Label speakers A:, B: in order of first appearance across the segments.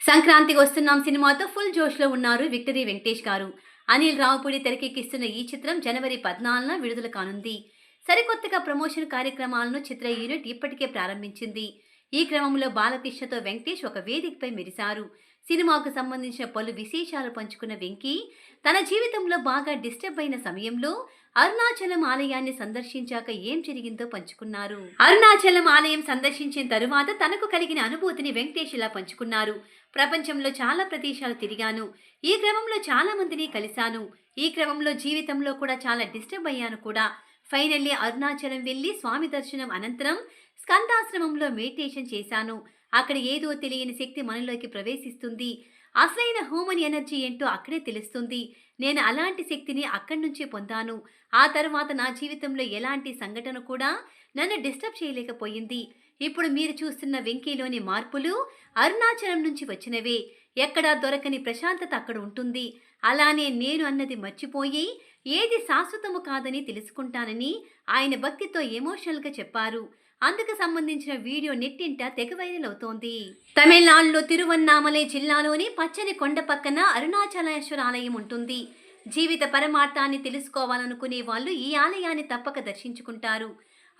A: సంక్రాంతికి వస్తున్నాం సినిమాతో ఫుల్ జోష్లో ఉన్నారు విక్టరీ వెంకటేష్ గారు. అనిల్ రావుపూడి తెరకెక్కిస్తున్న ఈ చిత్రం జనవరి పద్నాలుగున విడుదల కానుంది. సరికొత్తగా ప్రమోషన్ కార్యక్రమాలను చిత్ర యూనిట్ ఇప్పటికే ప్రారంభించింది. ఈ క్రమంలో బాలకృష్ణతో వెంకటేష్ ఒక వేదికపై మెరిశారు. సినిమాకు సంబంధించిన పలు విశేషాలు పంచుకున్న వెంకీ తన జీవితంలో బాగా డిస్టర్బ్ అయిన సమయంలో అరుణాచలం ఆలయాన్ని సందర్శించాక ఏం జరిగిందో పంచుకున్నారు. అరుణాచలం ఆలయం సందర్శించిన తరువాత తనకు కలిగిన అనుభూతిని వెంకటేష్ ఇలా పంచుకున్నారు. ప్రపంచంలో చాలా ప్రదేశాలు తిరిగాను. ఈ క్రమంలో చాలా మందిని కలిశాను. ఈ క్రమంలో జీవితంలో కూడా చాలా డిస్టర్బ్ అయ్యాను కూడా. ఫైనల్లీ అరుణాచలం వెళ్ళి స్వామి దర్శనం అనంతరం స్కందాశ్రమంలో మెడిటేషన్ చేశాను. అక్కడ ఏదో తెలియని శక్తి మనలోకి ప్రవేశిస్తుంది. అసలైన హ్యూమన్ ఎనర్జీ ఏంటో అక్కడే తెలుస్తుంది. నేను అలాంటి శక్తిని అక్కడి నుంచే పొందాను. ఆ తర్వాత నా జీవితంలో ఎలాంటి సంఘటన కూడా నన్ను డిస్టర్బ్ చేయలేకపోయింది. ఇప్పుడు మీరు చూస్తున్న వెంకీలోని మార్పులు అరుణాచలం నుంచి వచ్చినవే. ఎక్కడా దొరకని ప్రశాంతత అక్కడ ఉంటుంది. అలానే నేను అన్నది మర్చిపోయి ఏది శాశ్వతము కాదని తెలుసుకుంటానని ఆయన భక్తితో ఎమోషనల్గా చెప్పారు. అందుకు సంబంధించిన వీడియో నెట్టింట తెగ వైరల్ అవుతోంది. తమిళనాడులో తిరువన్నామలై జిల్లాలోని పచ్చని కొండ పక్కన అరుణాచలేశ్వర ఆలయం ఉంటుంది. జీవిత పరమార్థాన్ని తెలుసుకోవాలనుకునే వాళ్ళు ఈ ఆలయాన్ని తప్పక దర్శించుకుంటారు.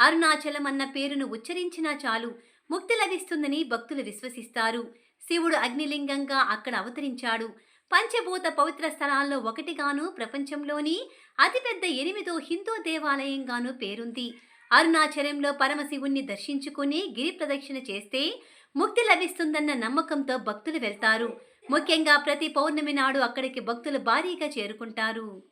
A: అరుణాచలం అన్న పేరును ఉచ్చరించినా చాలు ముక్తి లభిస్తుందని భక్తులు విశ్వసిస్తారు. శివుడు అగ్నిలింగంగా అక్కడ అవతరించాడు. పంచభూత పవిత్ర స్థలాల్లో ఒకటిగాను ప్రపంచంలోని అతిపెద్ద ఎనిమిదో హిందూ దేవాలయంగాను పేరుంది. అరుణాచలంలో పరమశివుణ్ణి దర్శించుకుని గిరి ప్రదక్షిణ చేస్తే ముక్తి లభిస్తుందన్న నమ్మకంతో భక్తులు వెళ్తారు. ముఖ్యంగా ప్రతి పౌర్ణమి నాడు అక్కడికి భక్తులు భారీగా చేరుకుంటారు.